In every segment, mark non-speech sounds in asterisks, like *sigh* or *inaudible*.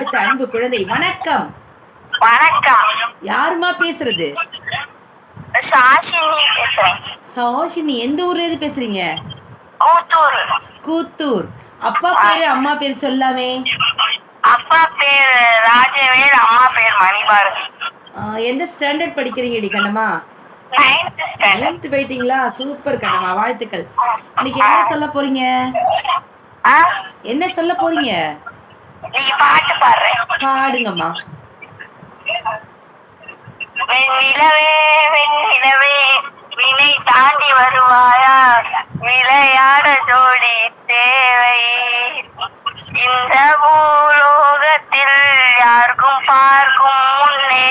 அடுத்த அன்பு குழந்தை வணக்கம். வணக்கம். யாருமா பேசுறது? சாஷினி பேசுறேன். சாஷினி எந்த ஊர்ல இருந்து பேசுறீங்க? கூத்தூர். கூத்தூர். அப்பா பேரு அம்மா பேர் சொல்லாமே. அப்பா பேர் ராஜவேல் அம்மா பேர் மணிபாரதி எந்த ஸ்டாண்டர்ட் படிக்கிறீங்கடி கண்ணம்மா? நைன்த் போயிட்டீங்களா? சூப்பர் கண்ணம்மா வாழ்த்துக்கள். இன்னைக்கு என்ன சொல்ல போறீங்க? என்ன சொல்ல போறீங்க? நீ பாட்டு பாடுறேன் பாடுங்கம்மா. வெண்ணிலவே வெண்ணிலவே வினை தாண்டி வருவாயா? விளையாட ஜோடி தேவை. இந்த பூலோகத்தில் யாருக்கும் பார்க்கும் முன்னே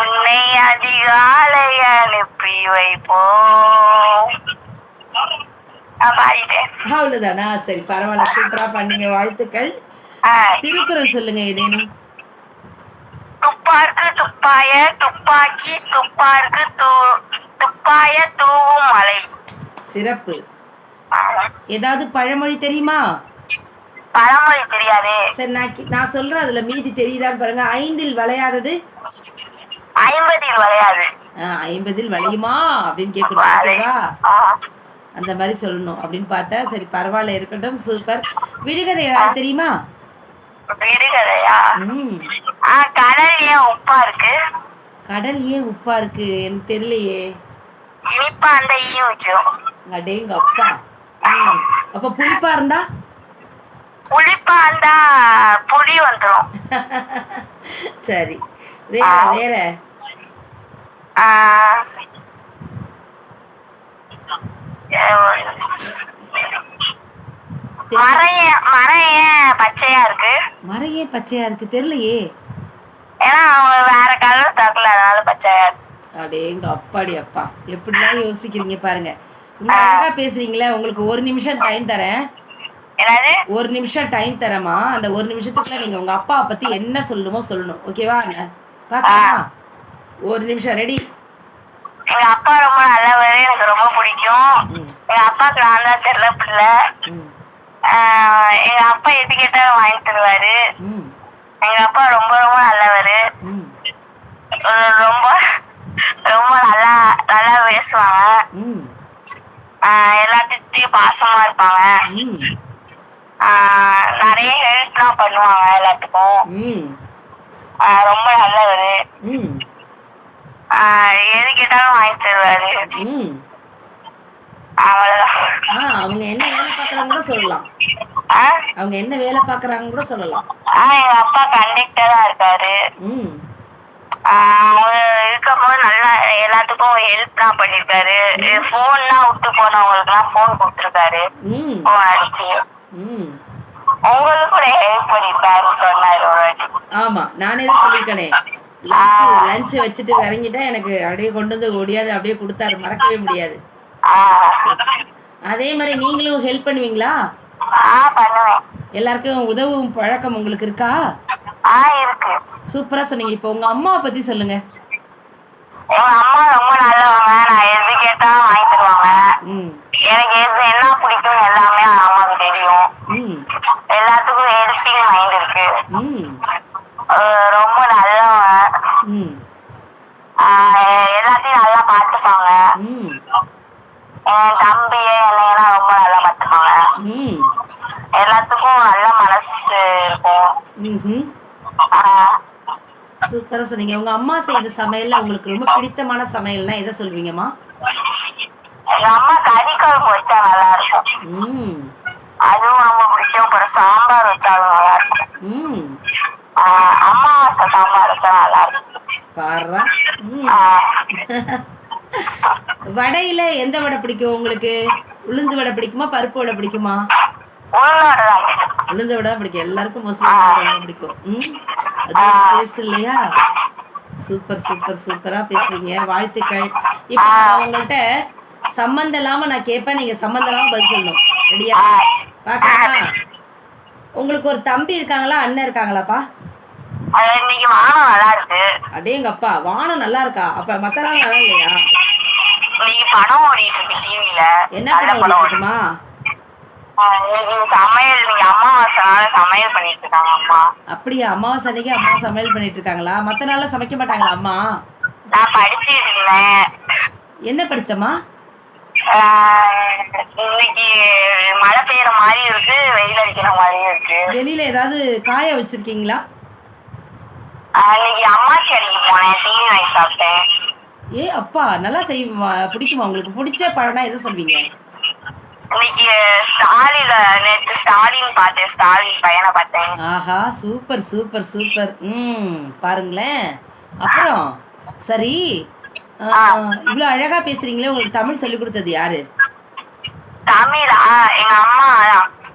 உன்னை அதிகாலை அனுப்பி வைப்போம். அவ்வளவுதானா? சரி பரவாயில்ல. சூப்பரா பண்ணீங்க. வாழ்த்துக்கள். திருக்குறள் சொல்லுங்க ஏதேனும். துப்பார்க்கு துப்பாய துப்பாக்கி துப்பார்க்கு துப்பாய தூவும் மலை. சிறப்பு. ஏதாவது பழமொழி தெரியுமா? பழமொழி தெரியாதே. சரி நான் நான் சொல்றேன் அதுல மீதி தெரியுதான்னு பாருங்க. ஐந்தில் வளையாதது? ஐம்பதில் விளையாது. ஐம்பதில் வளையுமா அப்படின்னு கேட்கணும் அந்த மாதிரி சொல்லணும் அப்படின்னு பார்த்தா சரி பரவாயில்ல இருக்கட்டும் சூப்பர். விடுகதை ஏதாவது தெரியுமா? விடுகதையா? கடல் ஏன் உப்பா இருக்கு? கடல் ஏன் உப்பா இருக்கு? எனக்கு தெரியலையே. இனிப்பா அந்த ஈயும் வச்சிரும் அடேங்க அப்பா. அப்ப புளிப்பா இருந்தா? புளிப்பா இருந்தா புளி வந்துரும். *laughs* சரி. வேற வேற. மரம் ஏன் மரம் ஏன் பச்சையா இருக்கு? ஏன் பச்சையா இருக்கு. தெரியலையே. ஏன்னா அவங்க வேற கலர் தரல அதனால பச்சையா அடேங்க அப்பாடி அப்பா. எப்படிலாம் யோசிக்கிறீங்க பாருங்க. அழகா பேசுறீங்களே. உங்களுக்கு ஒரு நிமிஷம் டைம் தரேன். ஒரு நிமிஷம் டைம் தரேம்மா. அந்த ஒரு நிமிஷத்துக்குள்ள நீங்க உங்க அப்பா பத்தி என்ன சொல்லணுமோ சொல்லணும். ஓகேவா பாக்கலாமா ஒரு நிமிஷம் ரெடி எங்க அப்பா ரொம்ப நல்லவர். எனக்கு ரொம்ப பிடிக்கும். எங்க அப்பாவுக்கு நான் தான் செல்ல பிள்ளை. எங்க அப்பா எது கேட்டாலும் வாங்கி தருவாரு. எங்க அப்பா ரொம்ப ரொம்ப நல்லவர். ரொம்ப ரொம்ப நல்லா நல்லா பேசுவாங்க. எல்லாத்துட்டையும் பாசமா இருப்பாங்க. நிறைய ஹெல்ப்லாம் பண்ணுவாங்க எல்லாத்துக்கும். ரொம்ப நல்லவர். ம். எது கேட்டாலும் வாங்கி தருவாரு. ம். அவ்வளவுதான். அவங்க என்ன வேலை பார்க்குறாங்க கூட சொல்லலாம். அவங்க என்ன வேலை பார்க்குறாங்க கூட சொல்லலாம். எங்க அப்பா கண்டக்டரா இருக்காரு. அவங்க இருக்கும்போது நல்லா எல்லாத்துக்கும் ஹெல்ப்லாம் பண்ணிருக்காரு. போன்லாம் விட்டு போனவங்களுக்குலாம் போன் கொடுத்துருக்காரு. போன் அடிச்சு. உங்களுக்கு கூட ஹெல்ப் பண்ணிருக்காருன்னு சொன்னாரு ஒரு வாட்டி. ஆமா நானே தான் சொல்லியிருக்கேனே லஞ்ச் வச்சுட்டு இறங்கிட்டா எனக்கு அப்படியே கொண்டு வந்து ஒடியாது அப்படியே கொடுத்தாரு. மறக்கவே முடியாது. அதே மாதிரி நீங்களும் ஹெல்ப் பண்ணுவீங்களா? எல்லாருக்கும் உதவும் பழக்கம் உங்களுக்கு இருக்கா? சூப்பரா சொன்னீங்க. இப்போ உங்க அம்மாவை பத்தி சொல்லுங்க. எங்க அம்மா ரொம்ப நல்லவங்க. நான் எது கேட்டாலும் வாங்கி தருவாங்க. ம். எனக்கு எது என்ன பிடிக்கும் எல்லாமே அம்மாவுக்கு தெரியும். ம். எல்லாத்துக்கும் ஹெல்பிங் மைண்ட் இருக்கு. ரொம்ப நல்லவங்க. எல்லாத்தையும் நல்லா பார்த்துப்பாங்க. ம். என் தம்பிய என்னையெல்லாம் ரொம்ப நல்லா பார்த்துப்பாங்க. எல்லாத்துக்கும் நல்ல மனசு இருக்கும். சூப்பரா சொன்னீங்க. உங்க அம்மா செய்த சமையல்ல உங்களுக்கு ரொம்ப பிடித்தமான சமையல்னா எதை சொல்வீங்கம்மா? எங்க அம்மா கறி குழம்பு வச்சா நல்லா இருக்கும் அதுவும் ரொம்ப பிடிக்கும். அப்புறம் சாம்பார் வச்சாலும் நல்லா இருக்கும் ம். ஆஹ் அம்மா சாம்பார் வச்சா நல்லா இருக்கும் பாடுறா. ம். ஆஹ் *laughs* வடையில எந்த வடை பிடிக்கும் உங்களுக்கு? உளுந்து வடை பிடிக்குமா பருப்பு வடை பிடிக்குமா? உளுந்து வடை பிடிக்கும். எல்லாருக்கும் மோஸ்ட்லி பிடிக்கும். ம்? அது டேஸ்ட் இல்லையா? சூப்பர் சூப்பர் சூப்பரா பேசுறீங்க. வாழ்த்துக்கள். இப்போ உங்கள்கிட்ட சம்மந்தம் இல்லாம நான் கேட்பேன் நீங்க சம்மந்தம் இல்லாம பதில் சொல்லணும். ரெடியா பார்க்கலாமா? உங்களுக்கு ஒரு தம்பி இருக்காங்களா? அண்ணன் இருக்காங்களாப்பா? அடேங்கப்பா வானம் நல்லா இருக்கா? அப்ப மத்த நாள் நல்லா இல்லையா? இன்னைக்கு படம் ஓடிட்டு இருக்கு டிவில என்ன நல்ல படம் படம் ஓடி ஓடிட்டுமா ஆஹ் இன்னைக்கு சமையல் இன்னைக்கு அமாவாசைனால சமையல் பண்ணிட்டு இருக்காங்க அம்மா. அப்படியா அமாவாசை அன்னைக்கு அம்மா சமையல் பண்ணிட்டு இருக்காங்களா? மற்ற நாள்ல சமைக்க மாட்டாங்களா அம்மா? நான் படிச்சுட்டு இருந்தேன். என்ன படிச்சம்மா? இன்னைக்கு மழை பெய்யற மாதிரி இருக்கு வெயில் அடிக்கிற மாதிரியும் இருக்கு. வெளியில ஏதாவது காய வச்சிருக்கீங்களா? ஆஹ் இன்னைக்கு அம்மாச்சி கடைக்கு போனேன் தீனி வாங்கி சாப்பிட்டேன். ஏ அப்பா நல்லா செய்வா பிடிக்குமா உங்களுக்கு? பிடிச்ச பழம்னா எதை சொல்வீங்க? இன்னைக்கு ஸ்டாலின்ல நேற்று ஸ்டாலின் பார்த்தேன் ஸ்டாலின் பையனை பார்த்தேன். ஆஹா சூப்பர் சூப்பர் சூப்பர். ம் பாருங்களேன். அப்புறம் சரி இவ்வளோ அழகா பேசுறீங்களே உங்களுக்கு தமிழ் சொல்லி கொடுத்தது யாரு? தமிழா? எங்க அம்மா.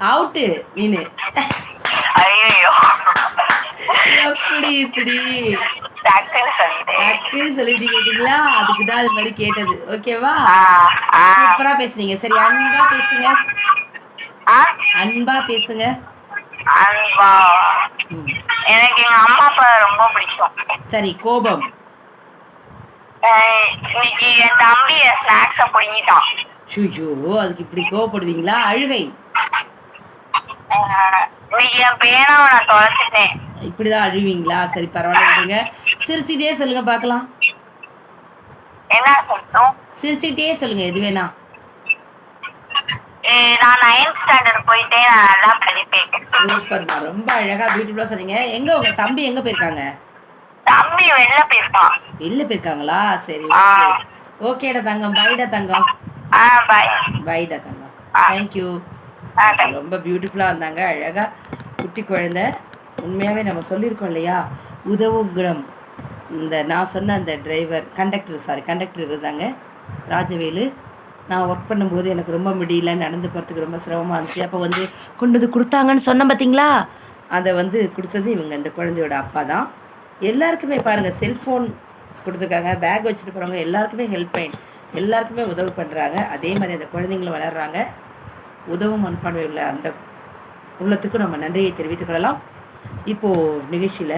அவுட்டு நீனு ஐயோ எப்படி இப்படி? டக்குன்னு சொல்லிட்டீங்க அதுக்கு தான் அது மாதிரி கேட்டது. ஓகேவா சூப்பரா பேசுனீங்க. சரி அன்பா பேசுங்க. அன்பா பேசுங்க. அன்பா. எனக்கு எங்க அம்மா அப்பா ரொம்ப பிடிக்கும். சரி கோபம். இன்னைக்கு என் தம்பி ஸ்நாக்ஸ பிடிங்கிட்டான். ஷூ அதுக்கு இப்படி கோவப்படுவீங்களா? அழுகை. இப்படிதான் அழுவீங்களா? சரி பரவாயில்ல சிரிச்சுட்டே சொல்லுங்க சொல்லணும் சிரிச்சுக்கிட்டே சொல்லுங்க எது வேணா. நான் நைன்த் ஸ்டாண்டர்ட் போயிட்டேன் நான் நல்லா படிப்பேன். சூப்பர்மா ரொம்ப அழகா பியூட்டிஃபுல்லா சொன்னீங்க. எங்க உங்க தம்பி எங்க போயிருக்காங்க? தம்பி வெளில போயிருக்கான். வெளில போயிருக்காங்களா? சரி ஓகேடா தங்கம் பைடா தங்கம். ஆ பாய் பைடா தங்கம். தேங்க்யூ. ரொம்ப பியூட்டிஃபுல்லாக வந்தாங்க. அழகாக குட்டி குழந்தை. உண்மையாகவே நம்ம சொல்லியிருக்கோம் இல்லையா? உதவும் குணம் இந்த நான் சொன்ன அந்த டிரைவர் கண்டக்டர் சாரி கண்டக்டர் இவர் தாங்க ராஜவேலு. நான் ஒர்க் பண்ணும்போது எனக்கு ரொம்ப முடியல. நடந்து போகிறதுக்கு ரொம்ப சிரமமாக இருந்துச்சு. அப்போ வந்து கொண்டு வந்து கொடுத்தாங்கன்னு சொன்னேன் பார்த்தீங்களா அதை வந்து கொடுத்தது இவங்க இந்த குழந்தையோட அப்பா தான். எல்லாருக்குமே பாருங்கள் செல்ஃபோன் கொடுத்துருக்காங்க பேக் வச்சுட்டு போகிறவங்க எல்லாருக்குமே ஹெல்ப் பண்ணி எல்லாருக்குமே உதவி பண்ணுறாங்க அதே மாதிரி அந்த குழந்தைங்களும் வளர்கிறாங்க உதவும் மண்பான்மை உள்ள அந்த உள்ளத்துக்கும் நம்ம நன்றியை தெரிவித்துக் கொள்ளலாம். இப்போது நிகழ்ச்சியில்